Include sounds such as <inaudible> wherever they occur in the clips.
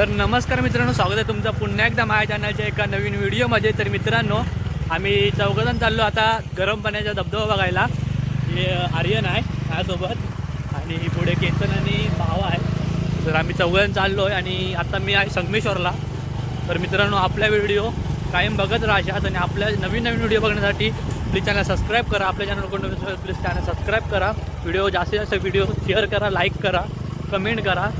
तर नमस्कार मित्रांनो स्वागत आहे तुमचं पुन्हा एकदा माझ्या चॅनलच्या एका नवीन व्हिडिओमध्ये. तर मित्रांनो आम्ही चौघजण चाललो आता गरम पाण्याचा धबधबा बघायला. हे आर्यन आहे माझ्यासोबत आणि पुढे केतन आणि भावा आहे. तर आम्ही चौघजण चाललो आहे आणि आता मी आहे संगमेश्वरला. तर मित्रांनो आपल्या व्हिडिओ कायम बघत राहायच्यात आणि आपल्या नवीन नवीन व्हिडिओ बघण्यासाठी प्लीज चॅनल सबस्क्राईब करा. आपल्या चॅनलकडून प्लीज चॅनल सबस्क्राईब करा. व्हिडिओ जास्तीत जास्त व्हिडिओ शेअर करा लाईक करा कमेंट करा.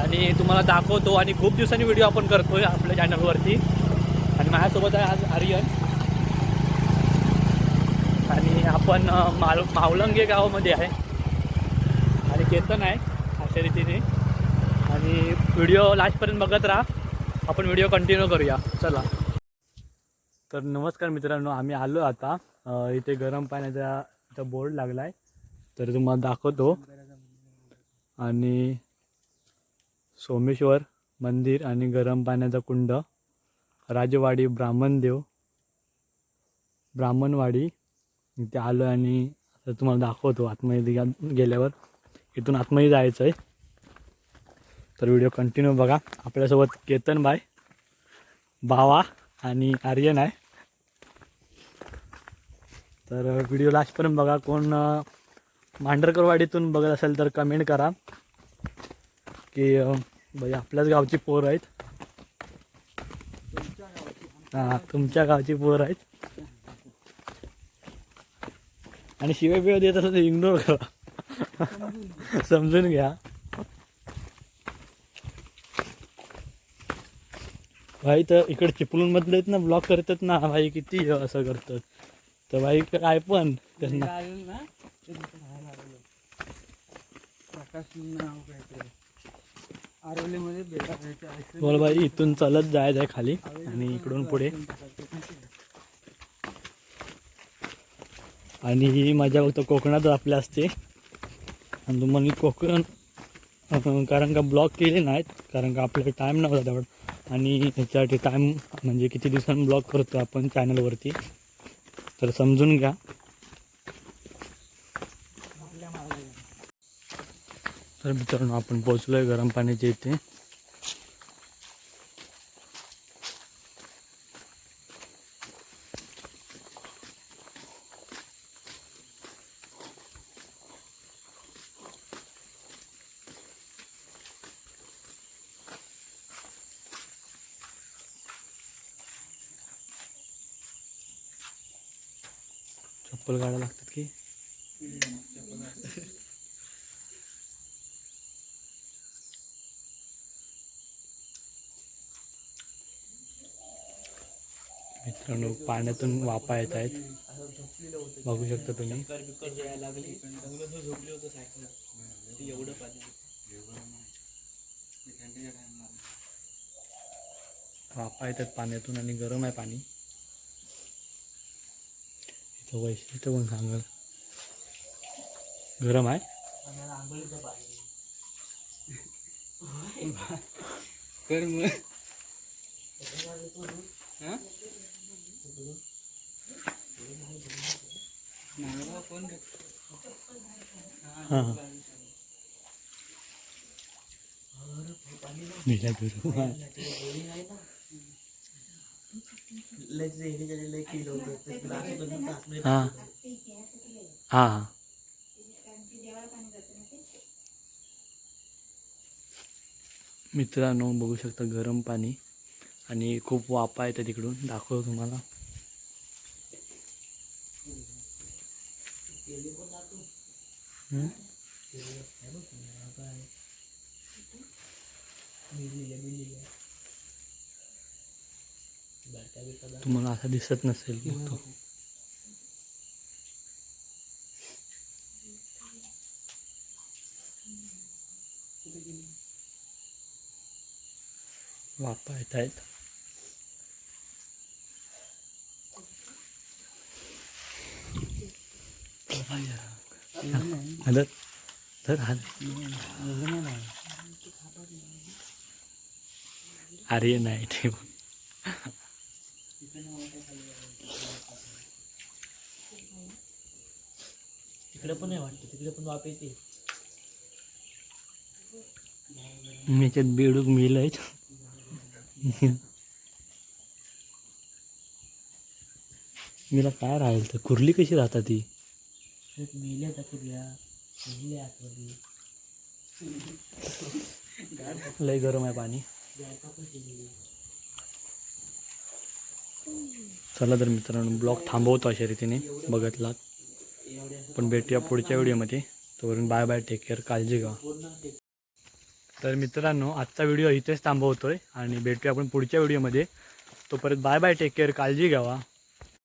आणि तुम्हाला दाखवतो आणि खूप दिवसांनी व्हिडिओ आपण करतोय आपल्या चॅनलवरती आणि माझ्यासोबत आहे आज आर्यन. आणि आपण माल मावलंगे गावामध्ये आहे. आणि केतन आहे अशा रीतीने. आणि व्हिडिओ लास्टपर्यंत बघत राहा. आपण व्हिडिओ कंटिन्यू करूया. चला. तर नमस्कार मित्रांनो आम्ही आलो आता इथे गरम पाण्याचा इथं बोर्ड लागला आहे तर तुम्हाला दाखवतो. आणि सोमेश्वर मंदिर आणि गरम पाण्याचा कुंड राजवाडी ब्राह्मणदेव ब्राह्मणवाडी. इथे आलो आणि आता तुम्हाला दाखवतो आतमध्ये गेल्यावर. इथून आतमध्ये जायचं आहे. तर व्हिडिओ कंटिन्यू बघा. आपल्यासोबत केतन बाय भावा आणि आर्यन आहे. तर व्हिडिओ लास्टपर्यंत बघा. कोण मांढरकरवाडीतून बघत असेल तर कमेंट करा. की भाई बाई आपल्याच गावची पोर आहेत. हां तुमच्या गावची पोर आहेत. आणि शिवाय बिवाय देत असं इग्नोर करा. समजून घ्या. भाई तर इकडे चिपळून मधले आहेत ना ब्लॉक करतात ना भाई किती असं करतात. तर भाई काय पण त्यांना. प्रकाश बोल भाई इथून चालत जायचं आहे खाली आणि इकडून पुढे. आणि ही मजा फक्त कोकणात आपल्या असते. आणि तुम्हाला कोकण कारण का ब्लॉक केले नाहीत कारण का आपल्याला टाईम नव्हता तेवढा. आणि ह्याच्यासाठी टाईम म्हणजे किती दिवसांनी ब्लॉक करतो आपण चॅनलवरती तर समजून घ्या. तर मित्रांनो आपण पोचलोय गरम पाण्याच्या इथे. चप्पल काढायला लागतात की? मित्रांनो पाण्यातून वापा येत आहेत. बघू शकता तुम्ही. वापा येतात पाण्यातून आणि गरम आहे पाणी. इथं वैशिष्ट्य पण सांगाल. गरम आहे? कर मग हा? नांगरावर हां हां मित्रांनो बघू शकता गरम पाणी आणि खूप वापा येतं तिकडून दाखवतो तुम्हाला तुम्हाला असं दिसत नसेल मग तो. वापा येत अरे नाही ते तिकडे पण नाही वाटतं तिकडे पण वाप येते. मी याच्यात बेडूक मिल आहेत <laughs> मीला काय राहील तर? कुर्ली कशी राहतात ती? मेल्या त्या कुर्ल्या मेल्या आतमध्ये. लय गरम आहे पाणी. चला तर मित्रांनो ब्लॉग थांबवतो अशा रीतीने बघतला. पण भेटूया पुढच्या व्हिडिओमध्ये. तोवरून बाय बाय टेक केअर काळजी घ्या. तर मित्रांनो आजचा व्हिडिओ इथेच थांबवतोय आणि भेटूया आपण पुढच्या व्हिडिओमध्ये. तोपर्यंत बाय बाय टेक केअर काळजी घ्यावा.